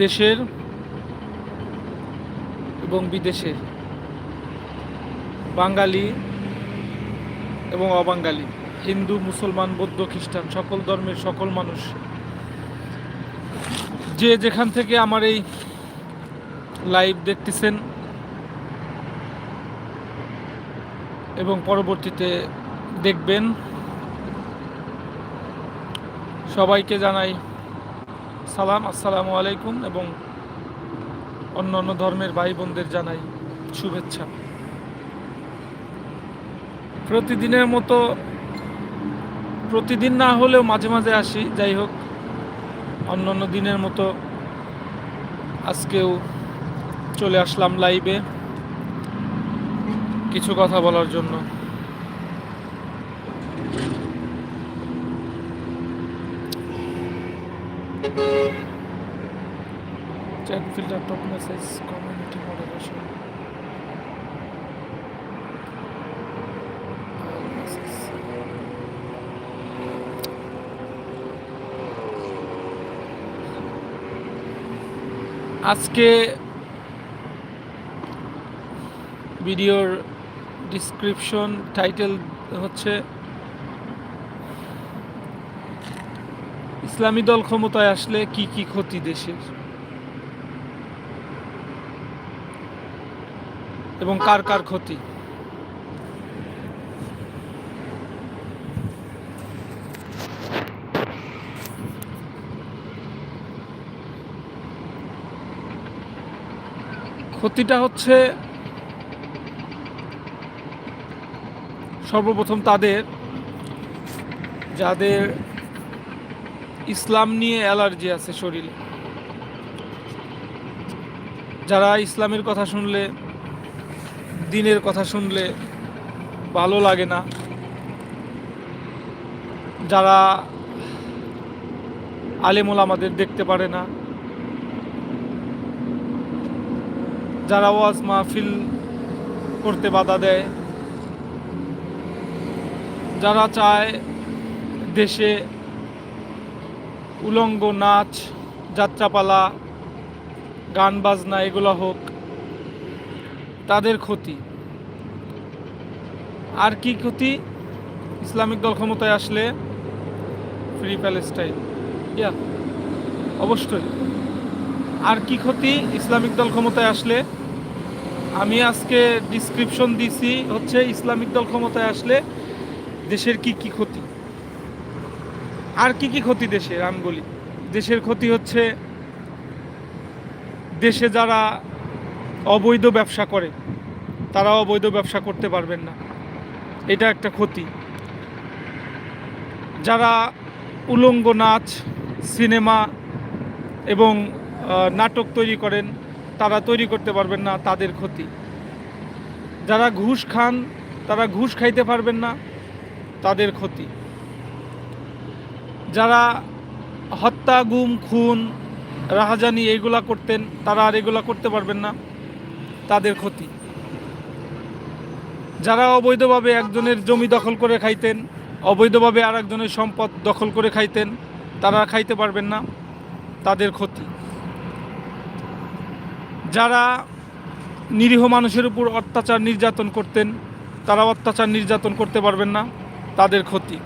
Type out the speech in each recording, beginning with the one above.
দেশের এবং বিদেশের, বাঙালি এবং অবাঙালি, হিন্দু, মুসলমান, বৌদ্ধ, খ্রিস্টান, সকল ধর্মের সকল মানুষ, যে যেখান থেকে আমার এই লাইভ দেখতেছেন এবং পরবর্তীতে দেখবেন, সবাইকে জানাই সালাম, আসসালামু আলাইকুম এবং অন্য অন্য ধর্মের ভাই বোনদের জানাই শুভেচ্ছা। প্রতিদিনের মতো, প্রতিদিন না হলেও মাঝে মাঝে আসি, যাই হোক, অন্য অন্য দিনের মতো আজকেও চলে আসলাম লাইভে কিছু কথা বলার জন্য। Chat filter top message community moderation. আজকে ভিডিওর ডিসক্রিপশন টাইটেল হচ্ছে ইসলামী দল ক্ষমতায় আসলে কি কি ক্ষতি দেশের? এবং কার কার ক্ষতি? ক্ষতিটা হচ্ছে সর্বপ্রথম তাদের, যাদের ইসলাম নিয়ে অ্যালার্জি আছে শরীরে। যারা ইসলামের কথা শুনলে, দিনের কথা শুনলে ভালো লাগে না। যারা আলেমুল আমাদের দেখতে পারে না। যারা ওয়াজ মাহফিল করতে বাধা দেয়। যারা চায় দেশে উলঙ্গ নাচ, যাত্রাপালা, গান বাজনা, এগুলো হোক, তাদের ক্ষতি। আর কি ক্ষতি? ইসলামিক দল ক্ষমতায় আসলে ফ্রি প্যালেস্টাইন। ইয়া, অবশ্যই। আর কি ক্ষতি? ইসলামিক দল ক্ষমতায় আসলে, আমি আজকে ডিসক্রিপশন দিছি হচ্ছে ইসলামিক দল ক্ষমতায় আসলে দেশের কি কি ক্ষতি। আর কি কি ক্ষতি দেশের? আমি বলি, দেশের ক্ষতি হচ্ছে দেশে যারা অবৈধ ব্যবসা করে, তারা অবৈধ ব্যবসা করতে পারবেন না। এটা একটা ক্ষতি। যারা উলঙ্গ নাচ, সিনেমা এবং নাটক তৈরি করেন, তারা তৈরি করতে পারবেন না, তাদের ক্ষতি। যারা ঘুষ খান, তারা ঘুষ খাইতে পারবেন না, তাদের ক্ষতি। যারা হত্যা, গুম, খুন, রাহাজানি এইগুলা করতেন, তারা আর এগুলা করতে পারবেন না। তাদের ক্ষতি। যারা অবৈধভাবে একজনের জমি দখল করে খাইতেন, অবৈধভাবে আর একজনের সম্পদ দখল করে খাইতেন, তারা খাইতে পারবেন না। তাদের ক্ষতি। যারা নিরীহ মানুষের উপর অত্যাচার নির্যাতন করতেন, তারা অত্যাচার নির্যাতন করতে পারবেন না। তাদের ক্ষতি।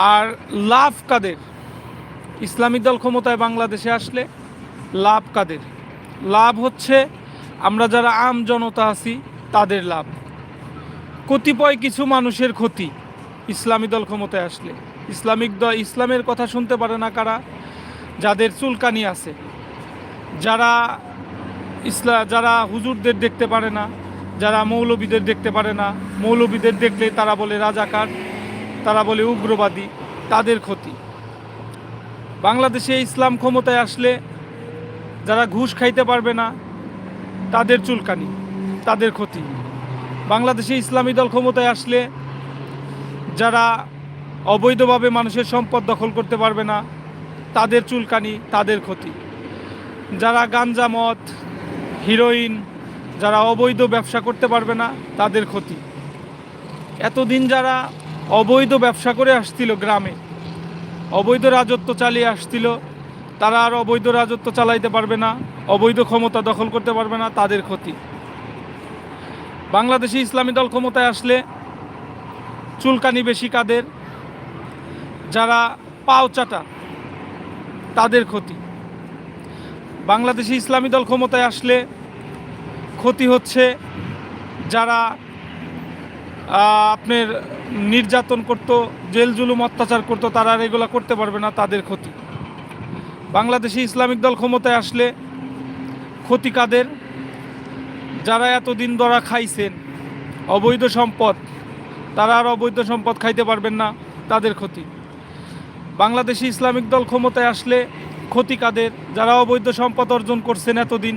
আর লাভ কাদের? ইসলামী দল ক্ষমতায় বাংলাদেশে আসলে লাভ কাদের? লাভ হচ্ছে আমরা যারা আম জনতা আছি, তাদের লাভ। কতিপয় কিছু মানুষের ক্ষতি ইসলামী দল ক্ষমতায় আসলে। ইসলামিক দল ইসলামের কথা শুনতে পারে না কারা? যাদের চুলকানি আছে। যারা ইসলা যারা হুজুরদের দেখতে পারে না, যারা মৌলবীদের দেখতে পারে না, মৌলবীদের দেখলে তারা বলে রাজাকার। তারা বলে উগ্রবাদী, তাদের ক্ষতি। বাংলাদেশে ইসলাম ক্ষমতায় আসলে যারা ঘুষ খাইতে পারবে না, তাদের চুলকানি, তাদের ক্ষতি। বাংলাদেশে ইসলামী দল ক্ষমতায় আসলে যারা অবৈধভাবে মানুষের সম্পদ দখল করতে পারবে না, তাদের চুলকানি, তাদের ক্ষতি। যারা গাঞ্জা মদ, হিরোইন, যারা অবৈধ ব্যবসা করতে পারবে না, তাদের ক্ষতি। এতদিন যারা অবৈধ ব্যবসা করে আসছিল গ্রামে। অবৈধ রাজত্ব চালিয়ে আসছিল। তারা আর অবৈধ রাজত্ব চালাইতে পারবে না, অবৈধ ক্ষমতা দখল করতে পারবে না, তাদের ক্ষতি। বাংলাদেশে ইসলামী দল ক্ষমতায় আসলে চুলকানি বেশি কাদের, যারা পাও চাটা, তাদের ক্ষতি। বাংলাদেশে ইসলামী দল ক্ষমতায় আসলে ক্ষতি হচ্ছে যারা আপনার নির্যাতন করতো, জেল জুলুম অত্যাচার করতো, তারা আর এগুলো করতে পারবে না, তাদের ক্ষতি। বাংলাদেশে ইসলামিক দল ক্ষমতায় আসলে ক্ষতি কাদের? যারা এতদিন ধরা খাইছেন, অবৈধ সম্পদ, তারা আর অবৈধ সম্পদ খাইতে পারবেন না, তাদের ক্ষতি। বাংলাদেশি ইসলামিক দল ক্ষমতায় আসলে ক্ষতি কাদের? যারা অবৈধ সম্পদ অর্জন করছেন এতদিন,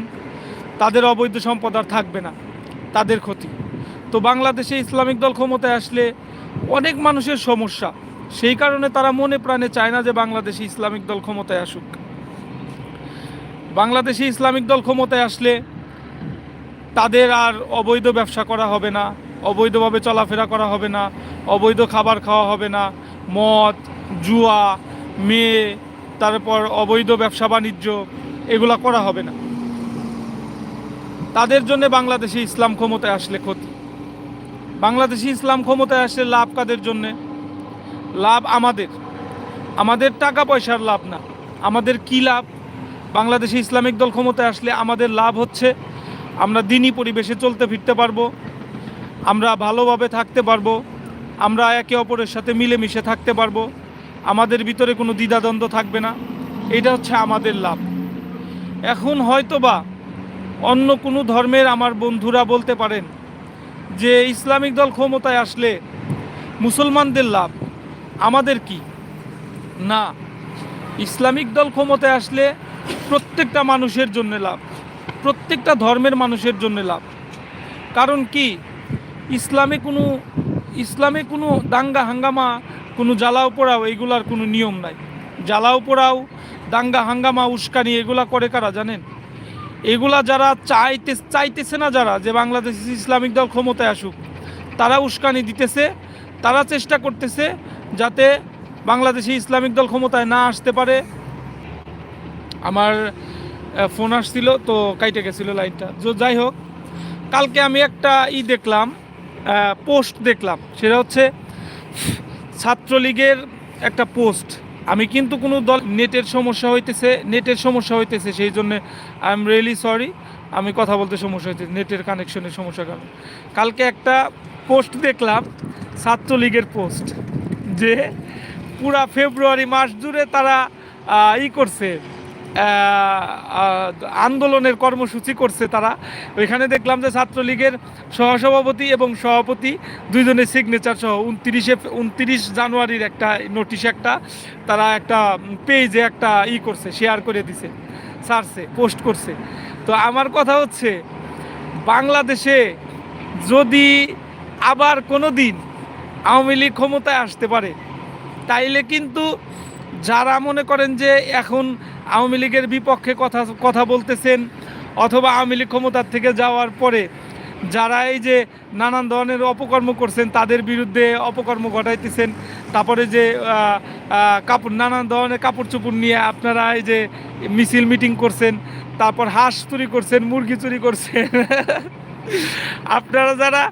তাদের অবৈধ সম্পদ আর থাকবে না, তাদের ক্ষতি। তো বাংলাদেশে ইসলামিক দল ক্ষমতায় আসলে অনেক মানুষের সমস্যা। সেই কারণে তারা মনে প্রাণে চায় না যে বাংলাদেশে ইসলামিক দল ক্ষমতায় আসুক। বাংলাদেশে ইসলামিক দল ক্ষমতায় আসলে তাদের আর অবৈধ ব্যবসা করা হবে না, অবৈধভাবে চলাফেরা করা হবে না, অবৈধ খাবার খাওয়া হবে না, মদ, জুয়া, মেয়ে, তারপর অবৈধ ব্যবসা বাণিজ্য, এগুলা করা হবে না। তাদের জন্য বাংলাদেশে ইসলাম ক্ষমতায় আসলে ক্ষতি। বাংলাদেশি ইসলাম ক্ষমতায় আসলে লাভ কাদের জন্যে? লাভ আমাদের। আমাদের টাকা পয়সার লাভ না। আমাদের কি লাভ? বাংলাদেশে ইসলামিক দল ক্ষমতায় আসলে আমাদের লাভ হচ্ছে আমরা দিনই পরিবেশে চলতে ফিরতে পারব, আমরা ভালোভাবে থাকতে পারব, আমরা একে অপরের সাথে মিলেমিশে থাকতে পারব, আমাদের ভিতরে কোনো দ্বিধাদ্বন্দ্ব থাকবে না, এটা হচ্ছে আমাদের লাভ। এখন হয়তোবা অন্য কোনো ধর্মের আমার বন্ধুরা বলতে পারেন যে ইসলামিক দল ক্ষমতায় আসলে মুসলমানদের লাভ, আমাদের কি? না, ইসলামিক দল ক্ষমতায় আসলে প্রত্যেকটা মানুষের জন্য লাভ, প্রত্যেকটা ধর্মের মানুষের জন্য লাভ। কারণ কি? ইসলামে কোনো ইসলামে কোনো দাঙ্গা হাঙ্গামা, কোনো জ্বালাও পোড়াও এইগুলার কোনো নিয়ম নাই। জ্বালাও পোড়াও, দাঙ্গা হাঙ্গামা, উস্কানি এগুলা করে কারা জানেন? এগুলা যারা চাইতে চাইতেছে না যারা যে বাংলাদেশ ইসলামিক দল ক্ষমতায় আসুক, তারা উস্কানি দিতেছে, তারা চেষ্টা করতেছে যাতে বাংলাদেশে ইসলামিক দল ক্ষমতায় না আসতে পারে। আমার ফোন আসছিল, তো কাইটে গেছিল লাইনটা। তো যাই হোক, কালকে আমি একটা ই দেখলাম পোস্ট দেখলাম। সেটা হচ্ছে ছাত্রলীগের একটা পোস্ট। আমি কিন্তু কোনো দল নেটের সমস্যা হইতেছে, নেটের সমস্যা হইতেছে, সেই জন্য আই এম রিয়েলি সরি আমি কথা বলতে সমস্যা হইতেছে, নেটের কানেকশনের সমস্যা কারণ। কালকে একটা পোস্ট দেখলাম, ছাত্রলীগের পোস্ট যে পুরা ফেব্রুয়ারি মাস জুড়ে তারা ই করছে আন্দোলনের কর্মসূচি করছে তারা। ওইখানে দেখলাম যে ছাত্রলীগের সহসভাপতি এবং সভাপতি দুইজনের সিগনেচার সহ উনত্রিশে উনত্রিশ জানুয়ারির একটা নোটিশ একটা, তারা একটা পেজে একটা ই করছে শেয়ার করে দিছে সারছে পোস্ট করছে। তো আমার কথা হচ্ছে, বাংলাদেশে যদি আবার কোনো দিন আওয়ামী লীগ ক্ষমতায় আসতে পারে, তাইলে কিন্তু যারা মনে করেন যে এখন আওয়ামী লীগের বিপক্ষে কথা কথা বলতেছেন অথবা আওয়ামী লীগ ক্ষমতার থেকে যাওয়ার পরে যারা এই যে নানান ধরনের অপকর্ম করছেন, তাদের বিরুদ্ধে অপকর্ম ঘটাইতেছেন। তারপরে যে কাপড়, নানান ধরনের কাপড় চোপড় নিয়ে আপনারা এই যে মিছিল মিটিং করছেন, তারপর হাঁস চুরি করছেন, মুরগি চুরি করছেন। আপনারা যারা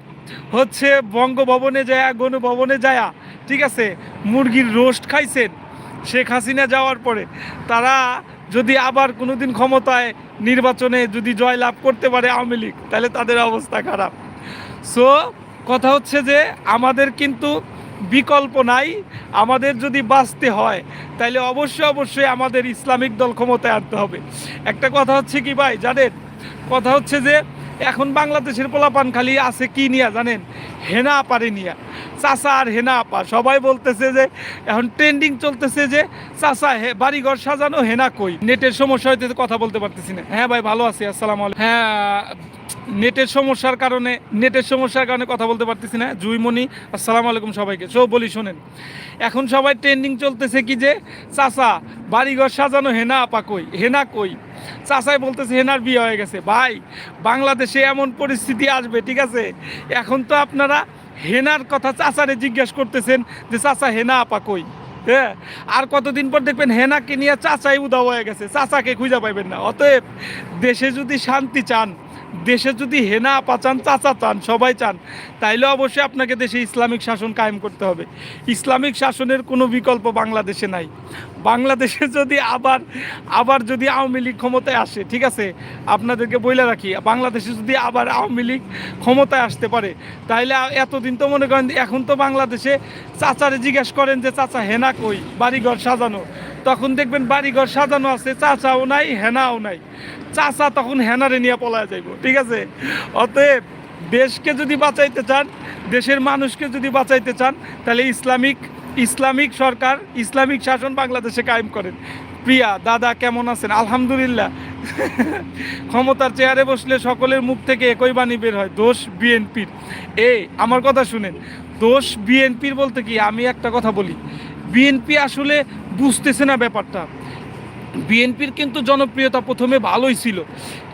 হচ্ছে বঙ্গভবনে যায়, গণভবনে যায়া, ঠিক আছে, মুরগির রোস্ট খাইছেন শেখ হাসিনা যাওয়ার পরে তারা যদি আবার কোনোদিন ক্ষমতায় নির্বাচনে যদি জয় লাভ করতে পারে আওয়ামী লীগ, তাহলে তাদের অবস্থা খারাপ। সো কথা হচ্ছে যে আমাদের কিন্তু বিকল্প নাই, আমাদের যদি বাঁচতে হয়, তাহলে অবশ্যই অবশ্যই আমাদের ইসলামিক দল ক্ষমতায় আনতে হবে। একটা কথা হচ্ছে কি ভাই, জানেন? কথা হচ্ছে যে এখন বাংলাদেশের পোলাপান খালি আছে কি নিয়া, জানেন? হেনা পারে নিয়া। চাচা আর হেনা আপা। সবাই বলতেছে যে, এখন ট্রেন্ডিং চলতেছে যে, চাচা বাড়িঘর সাজানো হেনা কই? নেটের সমস্যা হইতেছে কথা বলতে পারতেছি না। হ্যাঁ ভাই, ভালো আছি, আসসালাম আলাইকুম। হ্যাঁ নেটের সমস্যার কারণে, নেটের সমস্যার কারণে কথা বলতে পারতেছি না। জুইমণি, আসসালামু আলাইকুম সবাইকে। সব বলি, শোনেন। এখন সবাই ট্রেন্ডিং চলতেছে কি যে, চাচা, বাড়িঘর সাজানো হেনা আপা কই? হেনা কই? চাচাই বলতেছে হেনার বিয়ে হয়ে গেছে। ভাই, বাংলাদেশে এমন পরিস্থিতি আসবে, ঠিক আছে? এখন তো আপনারা হেনার কথা চাচারে জিজ্ঞেস করতেছেন যে, চাচা, হেনা আপা কই? হ্যাঁ? আর কতদিন পর দেখবেন হেনাকে নিয়ে চাচাই উদাও হয়ে গেছে, চাচাকে খুঁজে পাইবেন না। অতএব দেশে যদি শান্তি চান, দেশে যদি হেনা আপা চান, চাচা চান, সবাই চান, তাইলে অবশ্যই আপনাকে দেশে ইসলামিক শাসন কায়েম করতে হবে। ইসলামিক শাসনের কোনো বিকল্প বাংলাদেশে নাই। বাংলাদেশে যদি আবার আবার যদি আওয়ামী লীগ ক্ষমতায় আসে, ঠিক আছে? আপনাদেরকে বইলে রাখি, বাংলাদেশে যদি আবার আওয়ামী লীগ ক্ষমতায় আসতে পারে তাহলে এতদিন তো মনে করেন, এখন তো বাংলাদেশে চাচারে জিজ্ঞেস করেন যে, চাচা, হেনা কই? বাড়িঘর সাজানো। তখন দেখবেন বাড়িঘর সাজানো আছে, চাচাও নাই, হেনাও নাই। চাচা তখন হেনারে নিয়ে পলায় যাইব, ঠিক আছে? অতএব দেশকে যদি বাঁচাইতে চান, দেশের মানুষকে যদি বাঁচাইতে চান তাহলে ইসলামিক ইসলামিক সরকার, ইসলামিক শাসন বাংলাদেশে কায়েম করেন। প্রিয়া, দাদা কেমন আছেন? আলহামদুলিল্লাহ। ক্ষমতার চেয়ারে বসলে সকলের মুখ থেকে একই বাণী বের হয়, দোষ বিএনপির। এ, আমার কথা শুনেন, দোষ বিএনপির বলতে কি? আমি একটা কথা বলি। বিএনপি আসলে বুঝতেছে না ব্যাপারটা। বিএনপির কিন্তু জনপ্রিয়তা প্রথমে ভালোই ছিল।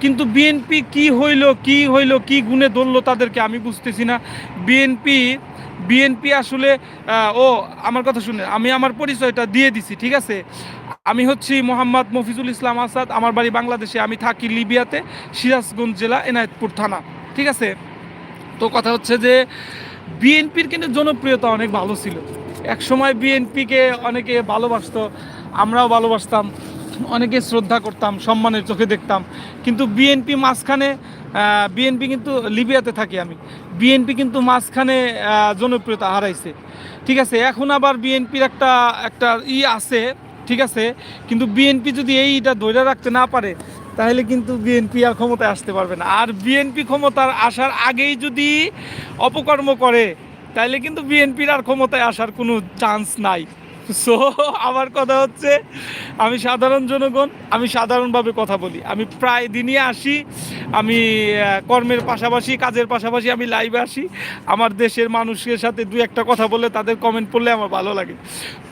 কিন্তু বিএনপি কি হইল কি হইল, কি গুণে ধরলো তাদেরকে আমি বুঝতেছি না। বিএনপি বিএনপি আসলে ও আমার কথা শুনে, আমি আমার পরিচয়টা দিয়ে দিছি, ঠিক আছে? আমি হচ্ছি মোহাম্মদ মফিজুল ইসলাম আসাদ, আমার বাড়ি বাংলাদেশে, আমি থাকি লিবিয়াতে, সিরাজগঞ্জ জেলা, এনায়েতপুর থানা, ঠিক আছে? তো কথা হচ্ছে যে বিএনপির কিন্তু জনপ্রিয়তা অনেক ভালো ছিল। এক সময় বিএনপিকে অনেকে ভালোবাসতো, আমরাও ভালোবাসতাম, অনেকে শ্রদ্ধা করতাম, সম্মানের চোখে দেখতাম। কিন্তু বিএনপি মাঝখানে বিএনপি কিন্তু লিবিয়াতে থাকি আমি। বিএনপি কিন্তু মাঝখানে জনপ্রিয়তা হারাইছে। ঠিক আছে, এখন আবার বিএনপির একটা একটা ই আছে, ঠিক আছে, কিন্তু বিএনপি যদি এইটা ধরে রাখতে না পারে, তাহলে কিন্তু বিএনপি আর ক্ষমতায় আসতে পারবে না। আর বিএনপি ক্ষমতার আসার আগেই যদি অপকর্ম করে, তাহলে কিন্তু বিএনপির আর ক্ষমতায় আসার কোনো চান্স নাই। সো আমার কথা হচ্ছে, আমি সাধারণ জনগণ, আমি সাধারণভাবে কথা বলি। আমি প্রায় দিনই আসি, আমি কর্মের পাশাপাশি, কাজের পাশাপাশি আমি লাইভে আসি। আমার দেশের মানুষের সাথে দু একটা কথা বলে তাদের কমেন্ট পড়লে আমার ভালো লাগে।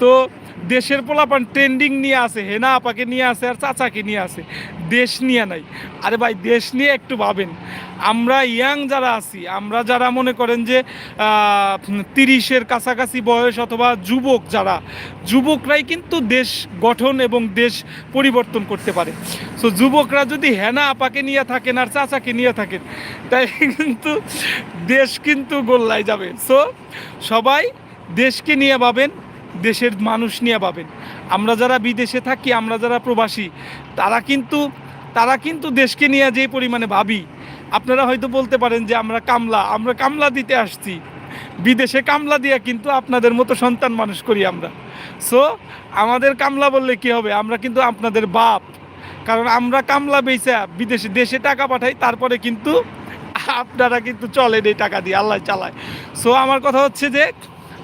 তো দেশের পোলাপান ট্রেন্ডিং নিয়ে আসে হেনা আপাকে নিয়ে আসে আর চাচাকে নিয়ে আসে দেশ নিয়ে নাই। আরে ভাই, দেশ নিয়ে একটু ভাবেন। আমরা ইয়াং যারা আছি, আমরা যারা মনে করেন যে তিরিশের কাছাকাছি বয়স অথবা যুবক যারা, যুবকরাই কিন্তু দেশ গঠন এবং দেশ পরিবর্তন করতে পারে। সো যুবকরা যদি হেনা আপাকে নিয়ে থাকেন আর চাচাকে নিয়ে থাকেন, তাই কিন্তু দেশ কিন্তু গোল্লায় যাবে। সো সবাই দেশকে নিয়ে ভাবেন দেশের মানুষ নিয়ে পাবেন। আমরা যারা বিদেশে থাকি, আমরা যারা প্রবাসী, তারা কিন্তু তারা কিন্তু দেশকে নিয়ে যে পরিমাণে ভাবি, আপনারা হয়তো বলতে পারেন যে আমরা কামলা আমরা কামলা দিতে আসছি। বিদেশে কামলা দিয়ে কিন্তু আপনাদের মতো সন্তান মানুষ করি আমরা। সো আমাদের কামলা বললে কি হবে? আমরা কিন্তু আপনাদের বাপ। কারণ আমরা কামলা বেচা বিদেশে, দেশে টাকা পাঠাই, তারপরে কিন্তু আপনারা কিন্তু চলেন এই টাকা দিয়ে, আল্লাহ চালায়। সো আমার কথা হচ্ছে যে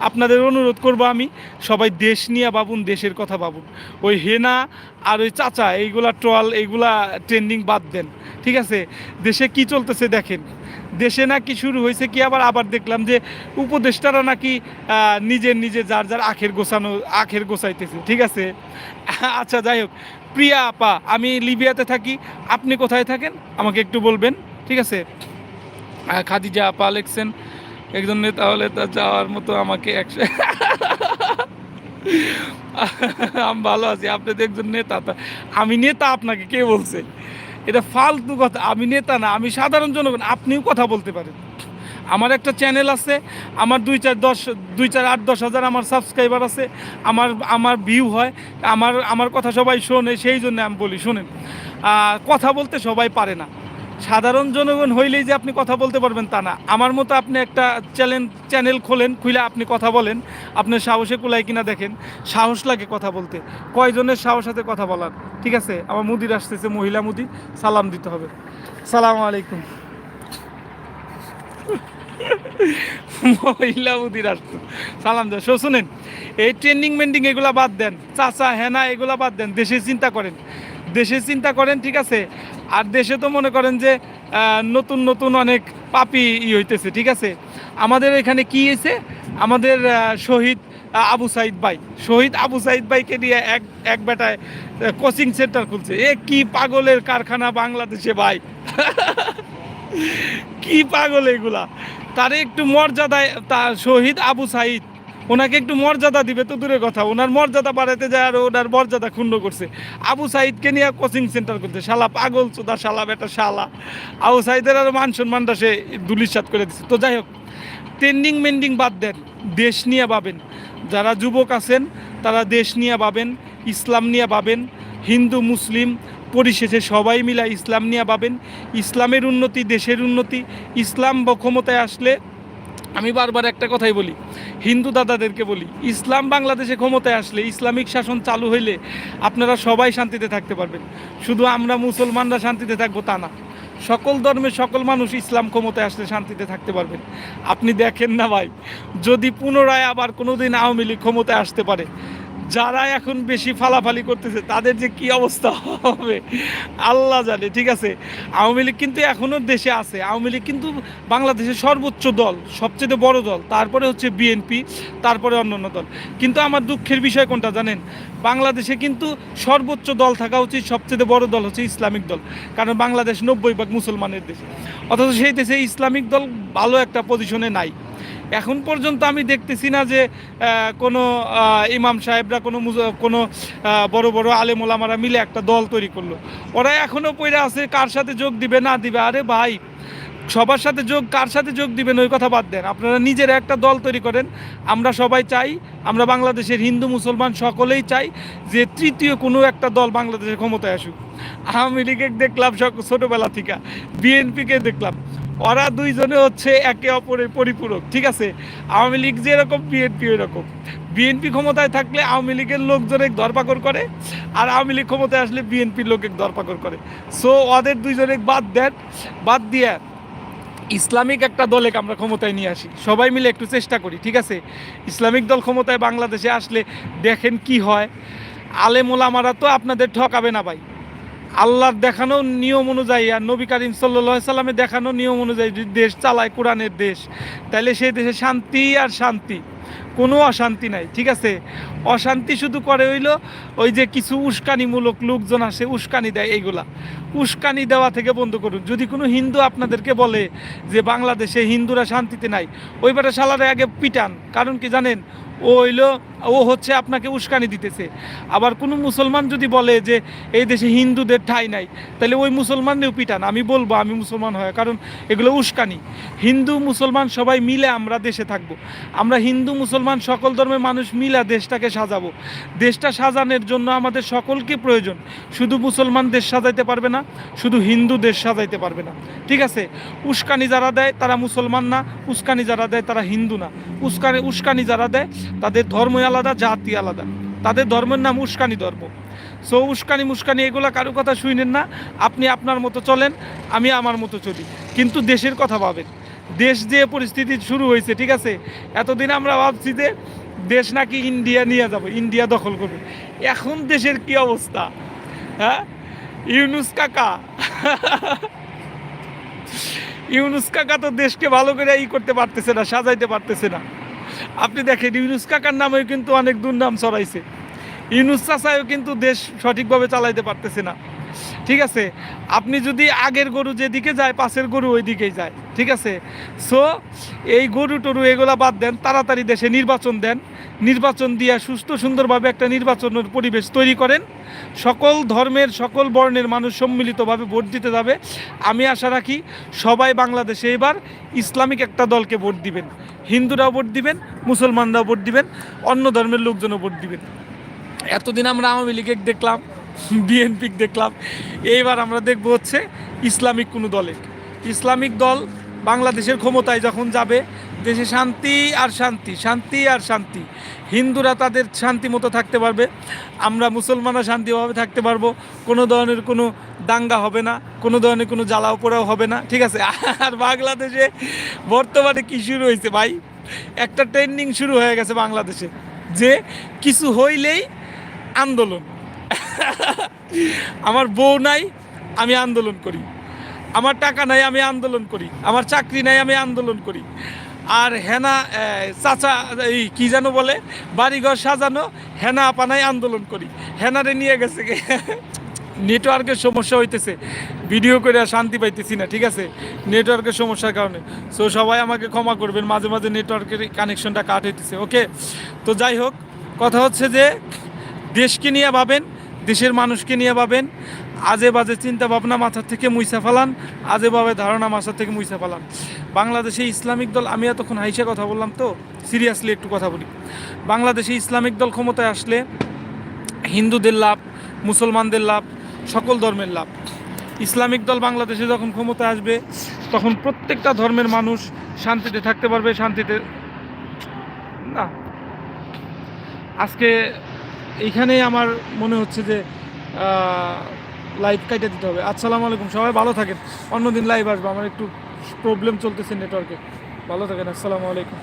আপনাদের অনুরোধ করব আমি, সবাই দেশ নিয়ে ভাবুন, দেশের কথা ভাবুন। ওই হেনা আর ওই চাচা, এইগুলা ট্রল, এইগুলা ট্রেন্ডিং বাদ দেন, ঠিক আছে? দেশে কি চলতেছে দেখেন। দেশে নাকি শুরু হয়েছে কি, আবার আবার দেখলাম যে উপদেষ্টারা নাকি নিজের নিজে যার যার আখের গোছানো, আখের গোছাইতেছে, ঠিক আছে? আচ্ছা যাই হোক। প্রিয়া আপা, আমি লিবিয়াতে থাকি, আপনি কোথায় থাকেন? আমাকে একটু বলবেন, ঠিক আছে? খাদিজা আপা লেখছেন একজন নেতা হলে তা যাওয়ার মতো আমাকে একশো আমি ভালো আছি, আপনি তো একজন নেতা, তা আমি নেতা আপনাকে কে বলছে? এটা ফালতু কথা, আমি নেতা না, আমি সাধারণ জনগণ, আপনিও কথা বলতে পারেন। আমার একটা চ্যানেল আছে, আমার দুই চার দশ, দুই চার আট দশ হাজার আমার সাবস্ক্রাইবার আছে, আমার আমার ভিউ হয়, আমার আমার কথা সবাই শোনে, সেই জন্য আমি বলি, শোনেন। কথা বলতে সবাই পারে না। সাধারণ জনগণ হইলেই যে আপনি কথা বলতে পারবেন তা না। আমার মতো আপনি একটা চ্যানেল চ্যানেল খোলেন খুলে আপনি কথা বলেন। আপনার সাহসে কুলায় কিনা দেখেন। সাহস লাগে কথা বলতে। কয়জনের সাহস আছে কথা বলার? ঠিক আছে? আমার মুদির আসতেছে, মহিলা মুদি। সালাম দিতে হবে। সালাম আলাইকুম। মহিলা মুদির আসতো সালাম দেন। শো শুনেন। এই ট্রেন্ডিং মেন্ডিং এগুলা বাদ দেন। চাচা, হেনা, এগুলা বাদ দেন। দেশে চিন্তা করেন। দেশে চিন্তা করেন, ঠিক আছে? আর দেশে তো মনে করেন যে নতুন নতুন অনেক পাপি ই হইতেছে, ঠিক আছে? আমাদের এখানে কি হয়েছে আমাদের শহীদ আবু সাইদ ভাই। শহীদ আবু সাইদ ভাইকে নিয়ে এক এক বেটায় কোচিং সেন্টার খুলছে। এ কি পাগলের কারখানা বাংলাদেশে ভাই? কি পাগল এগুলা? তারে একটু মর্যাদায়, তার শহীদ আবু সাইদ ওনাকে একটু মর্যাদা দিবে, তো দূরের কথা। ওনার মর্যাদা বাড়াতে যায় আর ওনার মর্যাদা ক্ষুণ্ণ করছে। আবু সাইদকে নিয়ে কোচিং সেন্টার করছে। শালা পাগল চোদা, শালা বেটা, শালা। আবু সাইদের আর মান সম্মানটা সে দুলিশাত করে দিচ্ছে তো যাই হোক ট্রেন্ডিং মেন্ডিং বাদ দেন। দেশ নিয়ে পাবেন যারা যুবক আছেন, তারা দেশ নিয়ে পাবেন ইসলাম নিয়ে পাবেন হিন্দু, মুসলিম, পরিশেষে সবাই মিলা ইসলাম নিয়ে পাবেন ইসলামের উন্নতি, দেশের উন্নতি। ইসলাম বা ক্ষমতায় আসলে আমি বারবার একটা কথাই বলি, হিন্দু দাদাদেরকে বলি, ইসলাম বাংলাদেশে ক্ষমতায় আসলে ইসলামিক শাসন চালু হইলে আপনারা সবাই শান্তিতে থাকতে পারবেন। শুধু আমরা মুসলমানরা শান্তিতে থাকব তা না, সকল ধর্মের সকল মানুষ ইসলাম ক্ষমতায় আসলে শান্তিতে থাকতে পারবেন। আপনি দেখেন না ভাই, যদি পুনরায় আবার কোনোদিন আওয়ামী লীগ ক্ষমতায় আসতে পারে যারা এখন বেশি ফালাফালি করতেছে, তাদের যে কি অবস্থা হবে? আল্লাহ জানে, ঠিক আছে? আওয়ামী লীগ কিন্তু এখনও দেশে আছে। আওয়ামী লীগ কিন্তু বাংলাদেশের সর্বোচ্চ দল, সবচেয়ে বড় দল। তারপরে হচ্ছে বিএনপি তারপরে অন্যান্য দল। কিন্তু আমার দুঃখের বিষয় কোনটা জানেন? বাংলাদেশে কিন্তু সর্বোচ্চ দল থাকা উচিত, সবচেয়ে বড় দল হচ্ছে ইসলামিক দল। কারণ বাংলাদেশ নব্বই ভাগ মুসলমানের দেশ। অথচ সেই দেশে ইসলামিক দল ভালো একটা পজিশনে নাই। এখন পর্যন্ত আমি দেখতেছি না যে কোনো ইমাম সাহেবরা কোনো কোনো বড় বড় আলেম ওলামারা মিলে একটা দল তৈরি করল। ওরা এখনও পড়ে আছে, কার সাথে যোগ দিবে, না দিবে? আরে ভাই, সবার সাথে যোগ, কার সাথে যোগ দিবেন ওই কথা বাদ দেন। আপনারা নিজেরা একটা দল তৈরি করেন। আমরা সবাই চাই, আমরা বাংলাদেশের হিন্দু, মুসলমান সকলেই চাই যে তৃতীয় কোনো একটা দল বাংলাদেশের ক্ষমতায় আসুক। আওয়ামী লীগে দেখলাম ছোটবেলা থেকে, বিএনপিকে দেখলাম। ওরা দুইজনে হচ্ছে একে অপরের পরিপূরক, ঠিক আছে? আওয়ামী লীগ যেরকম বিএনপি এরকম। বিএনপি ক্ষমতায় থাকলে আওয়ামী লীগের লোকজনে ধরপাকড় করে, আর আওয়ামী লীগ ক্ষমতায় আসলে বিএনপির লোকে ধরপাকড় করে। সো ওদের দুইজনে বাদ দেন, বাদ দিয়ে ইসলামিক একটা দলে আমরা ক্ষমতায় নিয়ে আসি। সবাই মিলে একটু চেষ্টা করি, ঠিক আছে? ইসলামিক দল ক্ষমতায় বাংলাদেশে আসলে দেখেন কি হয়। আলেম ওলামারা তো আপনাদের ঠকাবে না ভাই। আল্লাহর দেখানো নিয়ম অনুযায়ী আর নবী করিম সাল্লা সাল্লামের দেখানো নিয়ম অনুযায়ী যদি দেশ চালায়, কোরআনের দেশ, তাহলে সেই দেশে শান্তি আর শান্তি, কোনো অশান্তি নাই, ঠিক আছে? অশান্তি শুধু করে হইল ওই যে কিছু উস্কানিমূলক লোকজন আসে, উস্কানি দেয় এইগুলা। উস্কানি দেওয়া থেকে বন্ধ করুন। যদি কোনো হিন্দু আপনাদেরকে বলে যে বাংলাদেশে হিন্দুরা শান্তিতে নাই ওইবারে সালারে আগে পিটান। কারণ কি জানেন? ও হইল, ও হচ্ছে আপনাকে উস্কানি দিতেছে। আবার কোনো মুসলমান যদি বলে যে এই দেশে হিন্দুদের ঠাঁই নাই, তাহলে ওই মুসলমানদেরও পিটান। আমি বলব, আমি মুসলমান হয়, কারণ এগুলো উস্কানি। হিন্দু মুসলমান সবাই মিলে আমরা দেশে থাকব। আমরা হিন্দু মুসলমান সকল ধর্মের মানুষ মিলে দেশটাকে সাজাবো। দেশটা সাজানোর জন্য আমাদের সকলকে প্রয়োজন। শুধু মুসলমান দেশ সাজাইতে পারবে না, শুধু হিন্দু দেশ সাজাইতে পারবে না। ঠিক আছে? উস্কানি যারা দেয়, তারা মুসলমান না। উস্কানি যারা দেয়, তারা হিন্দু না। উস্কানি উস্কানি যারা দেয় তাদের ধর্মই আলাদা, জাতি আলাদা। তাদের ধর্মের নাম উস্কানি ধর্ম। সো উস্কানি মুস্কানি, এগুলা কারও কথা শুনেন না। আপনি আপনার মতো চলেন, আমি আমার মতো চলি। কিন্তু দেশের কথা ভাবেন। দেশ যে পরিস্থিতি শুরু হয়েছে, ঠিক আছে? এতদিন আমরা ভাবছি যে দেশ নাকি ইন্ডিয়া নিয়ে যাব, ইন্ডিয়া দখল করবে। এখন দেশের কি অবস্থা? হ্যাঁ? ইউনুস কাকা। ইউনুস কাকা তো দেশকে ভালো করে ই করতে পারতেছে না, সাজাইতে পারতেছে না। আপনি দেখেন, ইউনুস কাকার নামেও কিন্তু অনেক দুর্নাম ছড়াইছে। ইউনুস চাচাইও কিন্তু দেশ সঠিকভাবে চালাইতে পারতেছে না। ঠিক আছে? আপনি যদি আগের গরু যেদিকে যায়, পাশের গরু ওই দিকেই যায়। ঠিক আছে? সো এই গরু টরু এগুলা বাদ দেন, তাড়াতাড়ি দেশে নির্বাচন দেন। নির্বাচন দিয়ে সুস্থ, সুন্দরভাবে একটা নির্বাচনের পরিবেশ তৈরি করেন। সকল ধর্মের, সকল বর্ণের মানুষ সম্মিলিতভাবে ভোট দিতে যাবে। আমি আশা রাখি সবাই বাংলাদেশে এবার ইসলামিক একটা দলকে ভোট দিবেন। হিন্দুরাও ভোট দিবেন মুসলমানরা ভোট দিবেন, অন্য ধর্মের লোকজনও ভোট দিবেন। এতদিন আমরা আওয়ামী লীগের দেখলাম বিএনপি দেখলাম, এইবার আমরা দেখব হচ্ছে ইসলামিক কোনো দলের। ইসলামিক দল বাংলাদেশের ক্ষমতায় যখন যাবে, দেশে শান্তি আর শান্তি শান্তি আর শান্তি। হিন্দুরা তাদের শান্তি মতো থাকতে পারবে, আমরা মুসলমানরা শান্তিভাবে থাকতে পারব, কোনো ধরনের কোনো দাঙ্গা হবে না, কোনো ধরনের কোনো জ্বালাও পোড়াও হবে না, ঠিক আছে? আর বাংলাদেশে বর্তমানে কী শুরু হয়েছে ভাই? একটা ট্রেন্ডিং শুরু হয়ে গেছে বাংলাদেশে, যে কিছু হইলেই আন্দোলন। আমার বউ নাই, আমি আন্দোলন করি। আমার টাকা নাই, আমি আন্দোলন করি। আমার চাকরি নাই, আমি আন্দোলন করি। আর হেনা চাচা, এই, কী যেন বলে, বাড়িঘর সাজানো, হেনা আপানাই আন্দোলন করি। হেনারে নিয়ে গেছে নেটওয়ার্কের সমস্যা হইতেছে। ভিডিও করে আর শান্তি পাইতেছি না, ঠিক আছে? নেটওয়ার্কের সমস্যার কারণে। সো সবাই আমাকে ক্ষমা করবেন, মাঝে মাঝে নেটওয়ার্কের কানেকশনটা কাট হইতেছে, ওকে? তো যাই হোক, কথা হচ্ছে যে, দেশকে নিয়ে ভাবেন, দেশের মানুষকে নিয়ে ভাবেন আজে বাজে চিন্তা ভাবনা মাথার থেকে মুইসা ফালান, আজে বাজে ধারণা মাথার থেকে মুইসা ফালান। বাংলাদেশে ইসলামিক দল, আমি এতক্ষণ হাইসে কথা বললাম তো, সিরিয়াসলি একটু কথা বলি। বাংলাদেশে ইসলামিক দল ক্ষমতায় আসলে হিন্দুদের লাভ, মুসলমানদের লাভ, সকল ধর্মের লাভ। ইসলামিক দল বাংলাদেশে যখন ক্ষমতায় আসবে, তখন প্রত্যেকটা ধর্মের মানুষ শান্তিতে থাকতে পারবে, শান্তিতে না। আজকে এইখানেই আমার মনে হচ্ছে যে লাইভ কাইটে দিতে হবে। আসসালামু আলাইকুম, সবাই ভালো থাকেন। অন্যদিন লাইভ আসব, আমার একটু প্রবলেম চলতেছে নেটওয়ার্কে ভালো থাকেন, আসসালামু আলাইকুম।